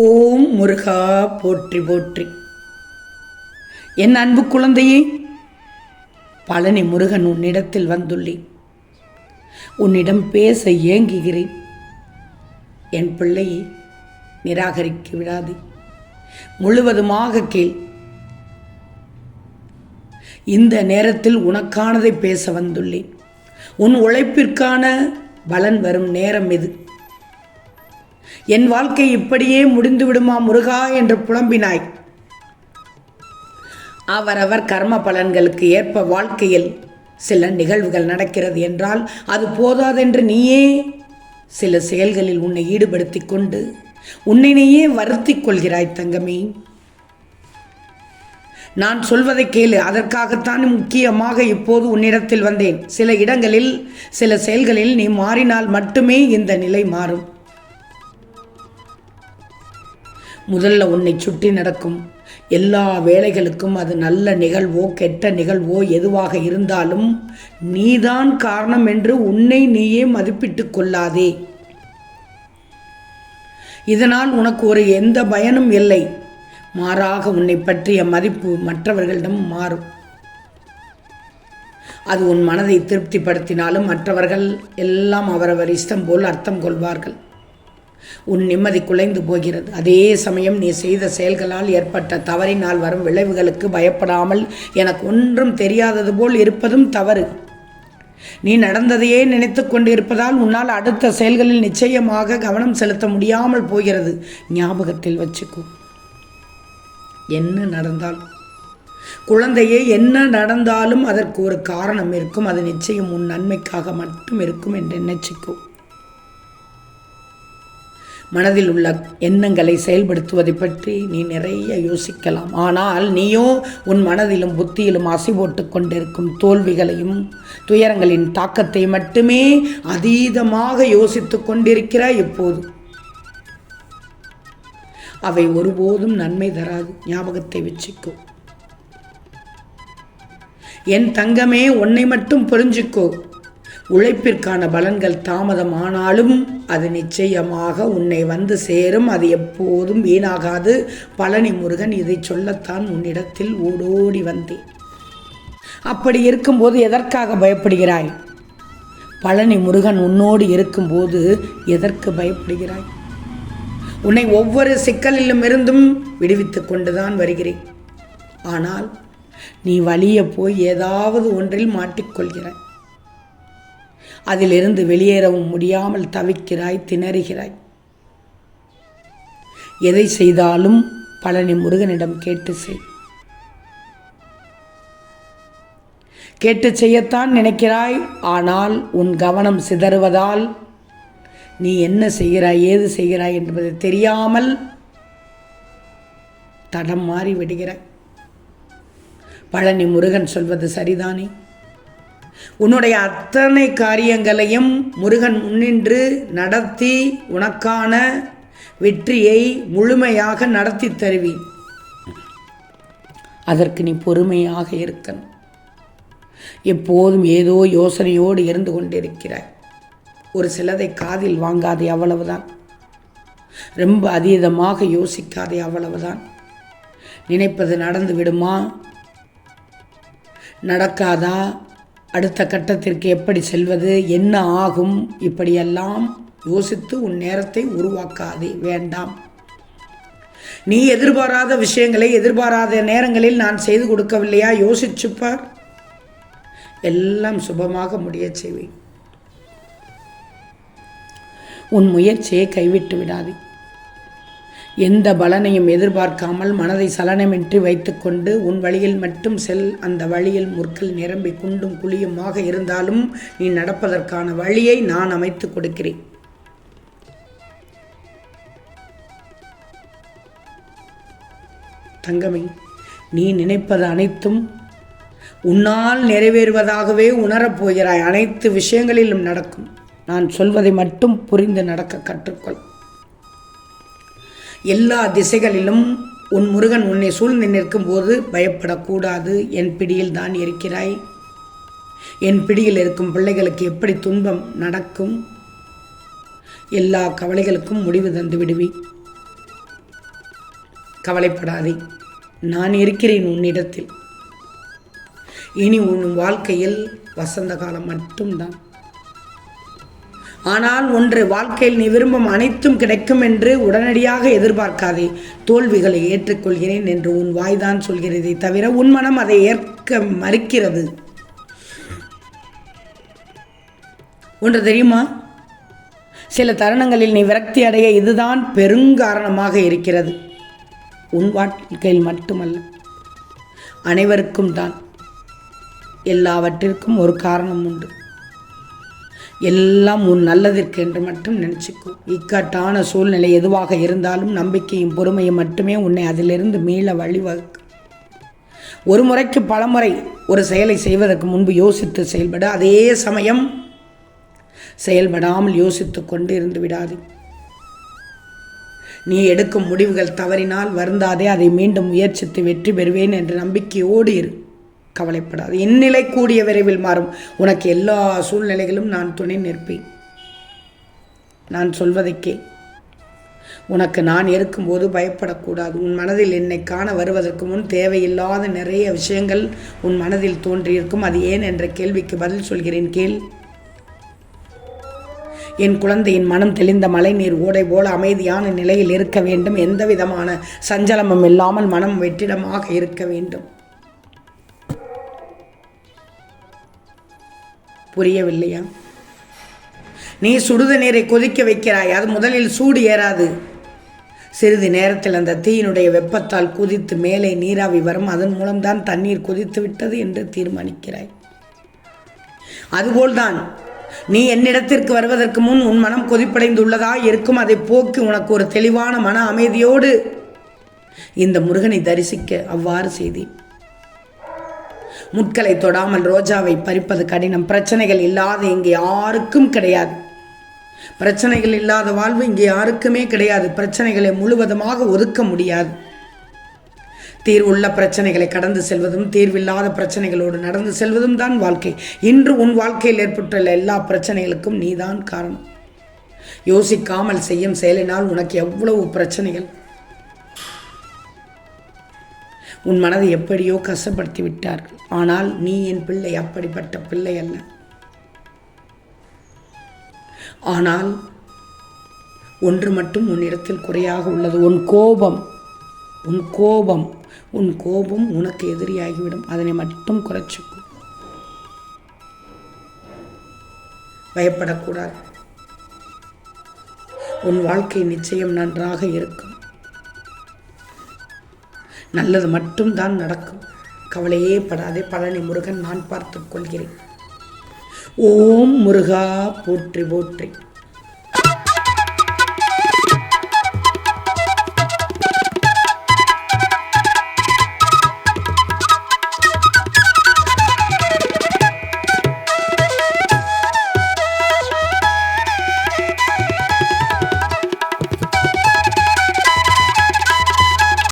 ஓம் முருகா போற்றி போற்றி. என் அன்பு குழந்தையே பழனி முருகன் உன்னிடத்தில் வந்துள்ளேன். உன்னிடம் பேச ஏங்குகிறேன். என் பிள்ளையை நிராகரிக்க விடாதே. முழுவதுமாக கேள். இந்த நேரத்தில் உனக்கானதை பேச வந்துள்ளேன். உன் உழைப்பிற்கான பலன் வரும் நேரம் இது. என் வாழ்க்கை இப்படியே முடிந்து விடுமா முருகா? என்று புலம்பினாய். அவரவர் கர்ம பலன்களுக்கு ஏற்ப வாழ்க்கையில் சில நிகழ்வுகள் நடக்கிறது என்றால் அது போதாதென்று நீயே சில செயல்களில் உன்னை ஈடுபடுத்தி கொண்டு உன்னையே வருத்தி கொள்கிறாய் தங்கமே. நான் சொல்வதை கேளு அதற்காகத்தான் முக்கியமாக இப்போது உன்னிடத்தில் வந்தேன். சில இடங்களில் சில செயல்களில் நீ மாறினால் மட்டுமே இந்த நிலை மாறும். முதல்ல உன்னை சுற்றி நடக்கும் எல்லா வேலைகளுக்கும் அது நல்ல நிகழ்வோ கெட்ட நிகழ்வோ எதுவாக இருந்தாலும் நீதான் காரணம் என்று உன்னை நீயே மதிப்பிட்டுக் கொள்ளாதே. இதனால் உனக்கு ஒரு எந்த பயனும் இல்லை. மாறாக உன்னை பற்றிய மதிப்பு மற்றவர்களிடம் மாறும். அது உன் மனதை திருப்திப்படுத்தினாலும் மற்றவர்கள் எல்லாம் அவரவர் இஷ்டம் போல் அர்த்தம் கொள்வார்கள். உன் நிம்மதி குலைந்து போகிறது. அதே சமயம் நீ செய்த செயல்களால் ஏற்பட்ட தவறினால் வரும் விளைவுகளுக்கு பயப்படாமல் எனக்கு ஒன்றும் தெரியாதது போல் இருப்பதும் தவறு. நீ நடந்ததையே நினைத்து கொண்டிருப்பதால் உன்னால் அடுத்த செயல்களில் நிச்சயமாக கவனம் செலுத்த முடியாமல் போகிறது. ஞாபகத்தில் வச்சுக்கோ. என்ன நடந்தாலும் குழந்தையே என்ன நடந்தாலும் அதற்கு ஒரு காரணம் இருக்கும். அது நிச்சயம் உன் நன்மைக்காக மட்டும் இருக்கும் என்று நினைச்சிக்கோ. மனதில் உள்ள எண்ணங்களை செயல்படுத்துவதை பற்றி நீ நிறைய யோசிக்கலாம். ஆனால் நீயோ உன் மனதிலும் புத்தியிலும் அசை போட்டு கொண்டிருக்கும் தோல்விகளையும் துயரங்களின் தாக்கத்தை மட்டுமே அதீதமாக யோசித்து கொண்டிருக்கிறாய் இப்போது. அவை ஒருபோதும் நன்மை தராது. ஞாபகத்தை வச்சுக்கோ. என் தங்கமே உன்னை மட்டும் புரிஞ்சுக்கோ. உழைப்பிற்கான பலன்கள் தாமதமானாலும் அது நிச்சயமாக உன்னை வந்து சேரும். அது எப்போதும் வீணாகாது. பழனி முருகன் இதை சொல்லத்தான் உன்னிடத்தில் ஓடோடி வந்தேன். அப்படி இருக்கும்போது எதற்காக பயப்படுகிறாய்? பழனி முருகன் உன்னோடு இருக்கும்போது எதற்கு பயப்படுகிறாய்? உன்னை ஒவ்வொரு சிக்கலிலும் இருந்தும் விடுவித்து கொண்டுதான் வருகிறேன். ஆனால் நீ வலிய போய் ஏதாவது ஒன்றில் மாட்டிக்கொள்கிறாய். அதிலிருந்து வெளியேறவும் முடியாமல் தவிக்கிறாய் திணறுகிறாய். எதை செய்தாலும் பழனி முருகனிடம் கேட்டு செய். கேட்டு செய்யத்தான் நினைக்கிறாய் ஆனால் உன் கவனம் சிதறுவதால் நீ என்ன செய்கிறாய் ஏது செய்கிறாய் என்பது தெரியாமல் தடம் மாறி விடுகிறாய் பழனி முருகன் சொல்வது சரிதானே? உன்னுடைய அத்தனை காரியங்களையும் முருகன் முன்னின்று நடத்தி உனக்கான வெற்றியை முழுமையாக நடத்தி தருவேன். அதற்கு நீ பொறுமையாக இருக்கணும். எப்போதும் ஏதோ யோசனையோடு இருந்து கொண்டிருக்கிறாய். ஒரு சிலதை காதில் வாங்காதே அவ்வளவுதான். ரொம்ப அதீதமாக யோசிக்காதே அவ்வளவுதான். நினைப்பது நடந்து விடுமா? நடக்காதா? அடுத்த கட்டத்திற்கு எப்படி செல்வது என்ன ஆகும் இப்படியெல்லாம் யோசித்து உன் நேரத்தை உருவாக்காதே வேண்டாம். நீ எதிர்பாராத விஷயங்களை எதிர்பாராத நேரங்களில் நான் செய்து கொடுக்கவில்லையா? யோசிச்சுப்பார். எல்லாம் சுபமாக முடிய செய்வேன். உன் முயற்சியை கைவிட்டு விடாதே. எந்த பலனையும் எதிர்பார்க்காமல் மனதை சலனமின்றி வைத்துக்கொண்டு உன் வழியில் மட்டும் செல் அந்த வழியில் முற்கள் நிரம்பி குண்டும் குழியுமாக இருந்தாலும் நீ நடப்பதற்கான வழியை நான் அமைத்து கொடுக்கிறேன். தங்கமே நீ நினைப்பது அனைத்தும் உன்னால் நிறைவேறுவதாகவே உணரப்போகிறாய் அனைத்து விஷயங்களிலும் நடக்கும். நான் சொல்வதை மட்டும் புரிந்து நடக்க கற்றுக்கொள். எல்லா திசைகளிலும் உன் முருகன் உன்னை சூழ்ந்து நிற்கும்போது பயப்படக்கூடாது. என் பிடியில் தான் இருக்கிறாய். என் பிடியில் இருக்கும் பிள்ளைகளுக்கு எப்படி துன்பம் நடக்கும்? எல்லா கவலைகளுக்கும் முடிவு தந்து விடுவி. கவலைப்படாதே நான் இருக்கிறேன் உன்னிடத்தில். இனி உன் வாழ்க்கையில் வசந்த காலம் மட்டும்தான். ஆனால் ஒன்று வாழ்க்கையில் நீ விரும்பும் அனைத்தும் கிடைக்கும் என்று உடனடியாக எதிர்பார்க்காதே. தோல்விகளை ஏற்றுக்கொள்கிறேன் என்று உன் வாய்தான் சொல்கிறதே தவிர உன் மனம் அதை ஏற்க மறுக்கிறது. ஒன்று தெரியுமா? சில தருணங்களில் நீ விரக்தி அடைய இதுதான் பெருங்காரணமாக இருக்கிறது. உன் வாழ்க்கையில் மட்டுமல்ல அனைவருக்கும் தான். எல்லாவற்றிற்கும் ஒரு காரணம் உண்டு. எல்லாம் உன் நல்லதற்கு என்று மட்டும் நினச்சிக்கோ. இக்கட்டான சூழ்நிலை எதுவாக இருந்தாலும் நம்பிக்கையும் பொறுமையும் மட்டுமே உன்னை அதிலிருந்து மீள வழிவகுக்கும். ஒரு முறைக்கு பலமுறை ஒரு செயலை செய்வதற்கு முன்பு யோசித்து செயல்பட. அதே சமயம் செயல்படாமல் யோசித்து கொண்டு இருந்து விடாது. நீ எடுக்கும் முடிவுகள் தவறினால் வருந்தாதே. அதை மீண்டும் முயற்சித்து வெற்றி பெறுவேன் என்ற நம்பிக்கையோடு இரு. கவலைப்படாது. இந்நிலை கூடிய விரைவில் மாறும். உனக்கு எல்லா சூழ்நிலைகளும் நான் துணை நிற்பேன். நான் சொல்வதைக்கே உனக்கு நான் இருக்கும்போது பயப்படக்கூடாது. உன் மனதில் என்னை காண வருவதற்கு முன் தேவையில்லாத நிறைய விஷயங்கள் உன் மனதில் தோன்றியிருக்கும். அது ஏன் என்ற கேள்விக்கு பதில் சொல்கிறேன். கேள். என் குழந்தையின் மனம் தெளிந்த மழைநீர் ஓடை போல அமைதியான நிலையில் இருக்க வேண்டும். எந்த விதமான சஞ்சலமும் இல்லாமல் மனம் வெற்றிடமாக இருக்க வேண்டும். புரியவில்லையா? நீ சுடுத நீரை கொதிக்க வைக்கிறாய் அது முதலில் சூடு ஏறாது. சிறிது நேரத்தில் அந்த தீயினுடைய வெப்பத்தால் குதித்து மேலே நீராவி வரும் அதன் மூலம்தான் தண்ணீர் கொதித்து விட்டது என்று தீர்மானிக்கிறாய். அதுபோல்தான் நீ என்னிடத்திற்கு வருவதற்கு முன் உன் மனம் கொதிப்படைந்துள்ளதா இருக்கும் அதை போக்கி உனக்கு ஒரு தெளிவான மன அமைதியோடு இந்த முருகனை தரிசிக்க அவ்வாறு செய்தேன். முட்களை தொடாமல் ரோஜாவை பறிப்பது கடினம். பிரச்சனைகள் இல்லாத இங்கே யாருக்கும் கிடையாது. பிரச்சனைகள் இல்லாத வாழ்வு இங்கே யாருக்குமே கிடையாது. பிரச்சனைகளை முழுவதுமாக ஒதுக்க முடியாது. தீர்வுள்ள பிரச்சனைகளை கடந்து செல்வதும் தீர்வில்லாத பிரச்சனைகளோடு நடந்து செல்வதும் தான் வாழ்க்கை. இன்று உன் வாழ்க்கையில் ஏற்பட்டுள்ள எல்லா பிரச்சனைகளுக்கும் நீதான் காரணம். யோசிக்காமல் செய்யும் செயலினால் உனக்கு எவ்வளவு பிரச்சனைகள்? உன் மனதை எப்படியோ கஷ்டப்படுத்தி விட்டார்கள் ஆனால் நீ என் பிள்ளை அப்படிப்பட்ட பிள்ளை அல்ல. ஆனால் ஒன்று மட்டும் உன்னிடத்தில் குறையாக உள்ளது. உன் கோபம் உன் கோபம் உன் கோபம் உனக்கு எதிரியாகிவிடும். அதனை மட்டும் குறைச்சிக்கும் பயப்படக்கூடாது. உன் வாழ்க்கை நிச்சயம் நன்றாக இருக்கும். நல்லது மட்டும்தான் நடக்கும். கவலையே படாதே பழனி முருகன் நான் பார்த்துக் கொள்கிறேன். ஓம் முருகா போற்றி போற்றி.